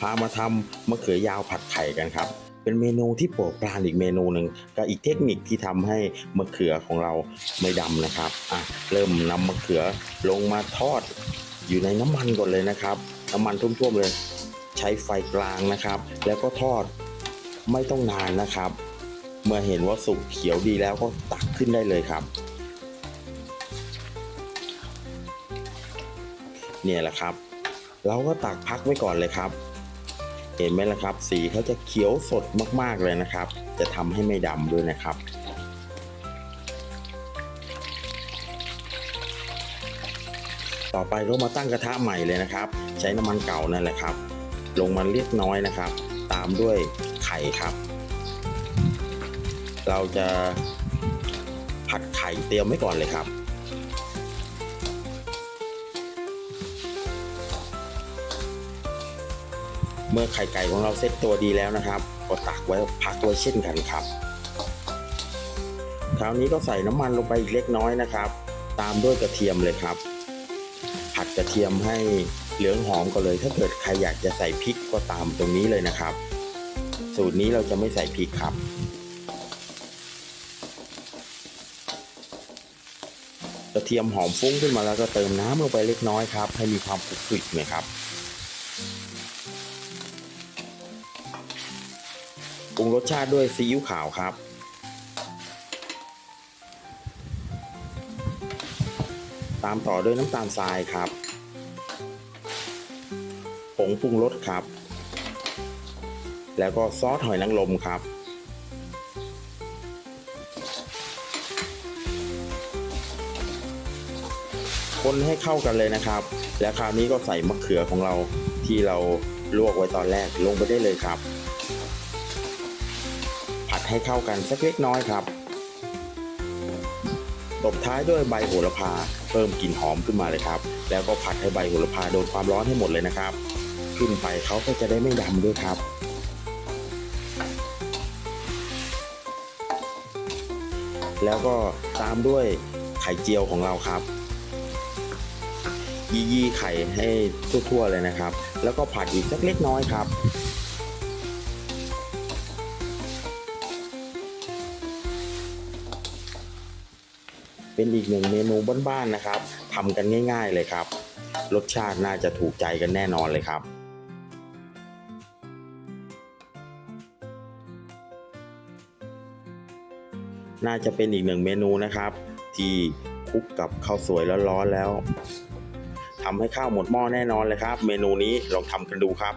พามาทำมะเขือยาวผัดไข่กันครับ เป็นเมนูที่โปรดปรานอีกเมนูหนึ่งกับอีกเทคนิคที่ทำให้มะเขือของเราไม่ดำนะครับอะเริ่มนำมะเขือลงมาทอด อยู่ในน้ำมันก่อนเลยนะครับ น้ำมันท่วมๆเลย ใช้ไฟกลางนะครับ แล้วก็ทอดไม่ต้องนานนะครับ เมื่อเห็นว่าสุกเขียวดีแล้วก็ตักขึ้นได้เลยครับเนี่ยแหละครับ เราก็ตักพักไว้ก่อนเลยครับ เห็นไหมล่ะครับ สีเขาจะเขียวสดมากๆเลยนะครับ จะทำให้ไม่ดำด้วยนะครับต่อไปก็มาตั้งกระทะใหม่เลยนะครับ ใช้น้ำมันเก่านั่นแหละครับ ลงมาเล็กน้อยนะครับ ตามด้วยไข่ครับ เราจะผัดไข่เตรียมไว้ก่อนเลยครับ เมื่อไข่ไก่ของเราเซ็ตตัวดีแล้วนะครับก็ตักไว้พักไว้เช่นกันครับ คราวนี้ก็ใส่น้ำมันลงไปอีกเล็กน้อยนะครับ ตามด้วยกระเทียมเลยครับ ผัดกระเทียมให้เหลืองหอมก็เลย ถ้าเกิดใครอยากจะใส่พริกก็ตามตรงนี้เลยนะครับ สูตรนี้เราจะไม่ใส่พริกครับกระเทียมหอมฟุ้งขึ้นมาแล้วก็เติมน้ำลงไปเล็กน้อยครับ ให้มีความคลุกคลิกนะครับ ปรุงรสชาติด้วยซีอิ๊วขาวครับ ตามต่อด้วยน้ำตาลทรายครับ ผงปรุงรสครับ แล้วก็ซอสหอยนางรมครับคนให้เข้ากันเลยนะครับ แล้วคราวนี้ก็ใส่มะเขือของเราที่เราลวกไว้ตอนแรกลงไปได้เลยครับ ให้เข้ากันสักเล็กน้อยครับ ตบท้ายด้วยใบโหระพาเพิ่มกลิ่นหอมขึ้นมาเลยครับ แล้วก็ผัดให้ใบโหระพาโดนความร้อนให้หมดเลยนะครับ ขึ้นไปเขาก็จะได้ไม่ดำด้วยครับแล้วก็ตามด้วยไข่เจียวของเราครับ ยี่ยี่ไข่ให้ทั่วๆเลยนะครับ แล้วก็ผัดอีกสักเล็กน้อยครับ เป็นอีกหนึ่งเมนูบ้านๆนะครับทำกันง่าย ๆเลยครับ รสชาติน่าจะถูกใจกันแน่นอนเลยครับน่าจะเป็นอีกหนึ่งเมนูนะครับ ที่คลุกกับข้าวสวยร้อนๆแล้วทำให้ข้าวหมดหม้อแน่นอนเลยครับ เมนูนี้ลองทำกันดูครับ